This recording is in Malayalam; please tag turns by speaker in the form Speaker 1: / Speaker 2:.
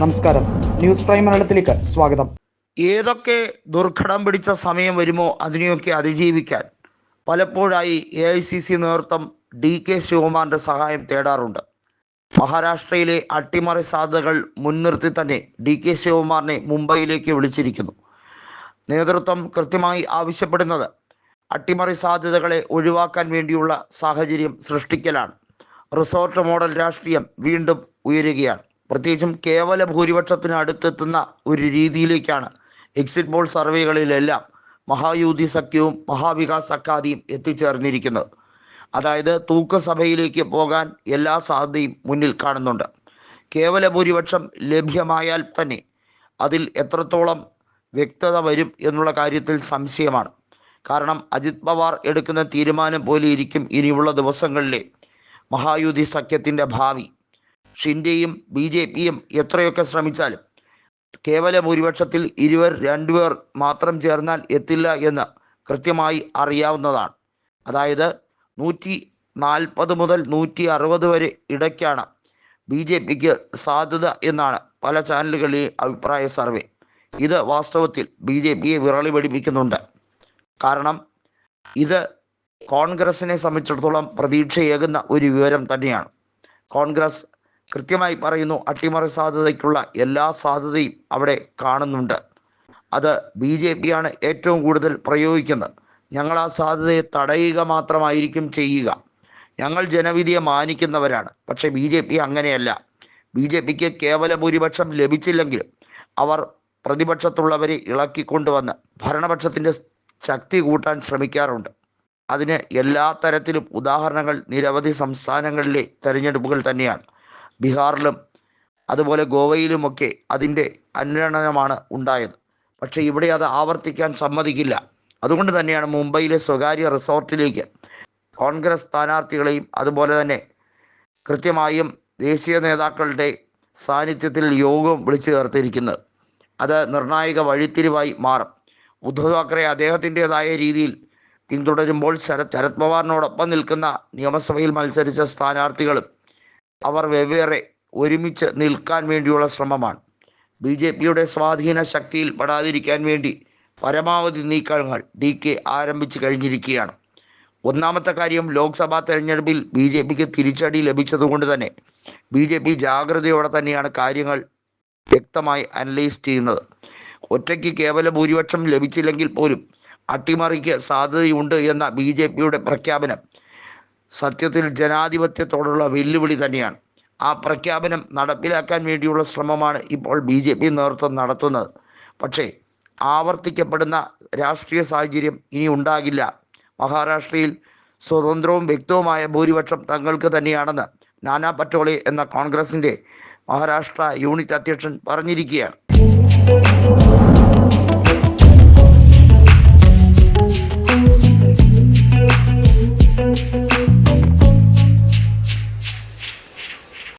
Speaker 1: നമസ്കാരം. ന്യൂസ് പ്രൈം മലയാളത്തിലേക്ക് സ്വാഗതം.
Speaker 2: ഏതൊക്കെ ദുർഘടം പിടിച്ച സമയം വരുമോ അതിനെയൊക്കെ അതിജീവിക്കാൻ പലപ്പോഴായി എ ഐ സി സി നേതൃത്വം ഡി കെ ശിവകുമാറിന്റെ സഹായം തേടാറുണ്ട്. മഹാരാഷ്ട്രയിലെ അട്ടിമറി സാധ്യതകൾ മുൻനിർത്തി തന്നെ ഡി കെ ശിവകുമാറിനെ മുംബൈയിലേക്ക് വിളിച്ചിരിക്കുന്നു. നേതൃത്വം കൃത്യമായി ആവശ്യപ്പെടുന്നത് അട്ടിമറി സാധ്യതകളെ ഒഴിവാക്കാൻ വേണ്ടിയുള്ള സാഹചര്യം സൃഷ്ടിക്കലാണ്. റിസോർട്ട് മോഡൽ രാഷ്ട്രീയം വീണ്ടും ഉയരുകയാണ്. പ്രത്യേകിച്ചും കേവല ഭൂരിപക്ഷത്തിന് അടുത്തെത്തുന്ന ഒരു രീതിയിലേക്കാണ് എക്സിറ്റ് പോൾ സർവേകളിലെല്ലാം മഹായൂതി സഖ്യവും മഹാവികാസ് അക്കാദിയും എത്തിച്ചേർന്നിരിക്കുന്നത്. അതായത് തൂക്കസഭയിലേക്ക് പോകാൻ എല്ലാ സാധ്യതയും മുന്നിൽ കാണുന്നുണ്ട്. കേവല ഭൂരിപക്ഷം ലഭ്യമായാൽ തന്നെ അതിൽ എത്രത്തോളം വ്യക്തത വരും എന്നുള്ള കാര്യത്തിൽ സംശയമാണ്. കാരണം അജിത് പവാർ എടുക്കുന്ന തീരുമാനം പോലെ ഇരിക്കും ഇനിയുള്ള ദിവസങ്ങളിലെ മഹായുതി സഖ്യത്തിന്റെ ഭാവി. ഷിൻഡെയും ബി ജെ പിയും എത്രയൊക്കെ ശ്രമിച്ചാലും കേവല ഭൂരിപക്ഷത്തിൽ ഇരുവർ രണ്ടുപേർ മാത്രം ചേർന്നാൽ എത്തില്ല എന്ന് കൃത്യമായി അറിയാവുന്നതാണ്. അതായത് നൂറ്റി നാൽപ്പത് മുതൽ നൂറ്റി അറുപത് വരെ ഇടയ്ക്കാണ് ബി ജെ പിക്ക് സാധ്യത എന്നാണ് പല ചാനലുകളിലെ അഭിപ്രായ സർവേ. ഇത് വാസ്തവത്തിൽ ബി ജെ പിയെ വിറളി പഠിപ്പിക്കുന്നുണ്ട് കാരണം ഇത് കോൺഗ്രസിനെ സംബന്ധിച്ചിടത്തോളം പ്രതീക്ഷയേകുന്ന ഒരു വിവരം തന്നെയാണ്. കോൺഗ്രസ് കൃത്യമായി പറയുന്നു അട്ടിമറി സാധ്യതയ്ക്കുള്ള എല്ലാ സാധ്യതയും അവിടെ കാണുന്നുണ്ട്. അത് ബി ജെ പിയാണ് ഏറ്റവും കൂടുതൽ പ്രയോഗിക്കുന്നത്. ഞങ്ങൾ ആ സാധ്യതയെ തടയുക മാത്രമായിരിക്കും ചെയ്യുക. ഞങ്ങൾ ജനവിധിയെ മാനിക്കുന്നവരാണ്. പക്ഷേ ബി ജെ പി അങ്ങനെയല്ല. ബി ജെ പിക്ക് കേവല ഭൂരിപക്ഷം ലഭിച്ചില്ലെങ്കിലും അവർ പ്രതിപക്ഷത്തുള്ളവരെ ഇളക്കിക്കൊണ്ടുവന്ന് ഭരണപക്ഷത്തിന്റെ ശക്തി കൂട്ടാൻ ശ്രമിക്കാറുണ്ട്. അതിന് എല്ലാ തരത്തിലും ഉദാഹരണങ്ങൾ നിരവധി സംസ്ഥാനങ്ങളിലെ തെരഞ്ഞെടുപ്പുകൾ തന്നെയാണ്. ബീഹാറിലും അതുപോലെ ഗോവയിലുമൊക്കെ അതിന്റെ അനുരണനമാണ് ഉണ്ടായത്. പക്ഷേ ഇവിടെ അത് ആവർത്തിക്കാൻ സമ്മതിക്കില്ല. അതുകൊണ്ട് തന്നെയാണ് മുംബൈയിലെ സ്വകാര്യ റിസോർട്ടിലേക്ക് കോൺഗ്രസ് സ്ഥാനാർത്ഥികളെയും അതുപോലെ തന്നെ കൃത്യമായും ദേശീയ നേതാക്കളുടെ സാന്നിധ്യത്തിൽ യോഗം വിളിച്ചു ചേർത്തിരിക്കുന്നത്. അത് നിർണായക വഴിത്തിരിവായി മാറും. ഉദ്ധവ് താക്കറെ അദ്ദേഹത്തിന്റെതായ രീതിയിൽ പിന്തുടരുമ്പോൾ ശരത് ശരത് പവാറിനോടൊപ്പം നിൽക്കുന്ന നിയമസഭയിൽ മത്സരിച്ച സ്ഥാനാർത്ഥികളും അവർ വെവ്വേറെ ഒരുമിച്ച് നിൽക്കാൻ വേണ്ടിയുള്ള ശ്രമമാണ്. ബി ജെ പിയുടെ സ്വാധീന ശക്തിയിൽ പെടാതിരിക്കാൻ വേണ്ടി പരമാവധി നീക്കങ്ങൾ ഡി കെ ആരംഭിച്ചു കഴിഞ്ഞിരിക്കുകയാണ്. ഒന്നാമത്തെ കാര്യം ലോക്സഭാ തെരഞ്ഞെടുപ്പിൽ ബി ജെ പിക്ക് തിരിച്ചടി ലഭിച്ചതുകൊണ്ട് തന്നെ ബി ജെ പി ജാഗ്രതയോടെ തന്നെയാണ് കാര്യങ്ങൾ വ്യക്തമായി അനലൈസ് ചെയ്യുന്നത്. ഒറ്റയ്ക്ക് കേവല ഭൂരിപക്ഷം ലഭിച്ചില്ലെങ്കിൽ പോലും അട്ടിമറിക്ക് സാധ്യതയുണ്ട് എന്ന ബി ജെ പിയുടെ പ്രഖ്യാപനം സത്യത്തിൽ ജനാധിപത്യത്തോടുള്ള വെല്ലുവിളി തന്നെയാണ്. ആ പ്രഖ്യാപനം നടപ്പിലാക്കാൻ വേണ്ടിയുള്ള ശ്രമമാണ് ഇപ്പോൾ ബി ജെ പി നേതൃത്വം നടത്തുന്നത്. പക്ഷേ ആവർത്തിക്കപ്പെടുന്ന രാഷ്ട്രീയ സാഹചര്യം ഇനി ഉണ്ടാകില്ല. മഹാരാഷ്ട്രയിൽ സ്വതന്ത്രവും വ്യക്തവുമായ ഭൂരിപക്ഷം തങ്ങൾക്ക് തന്നെയാണെന്ന് നാനാ പറ്റോളെ എന്ന കോൺഗ്രസിന്റെ മഹാരാഷ്ട്ര യൂണിറ്റ് അധ്യക്ഷൻ പറഞ്ഞിരിക്കുകയാണ്.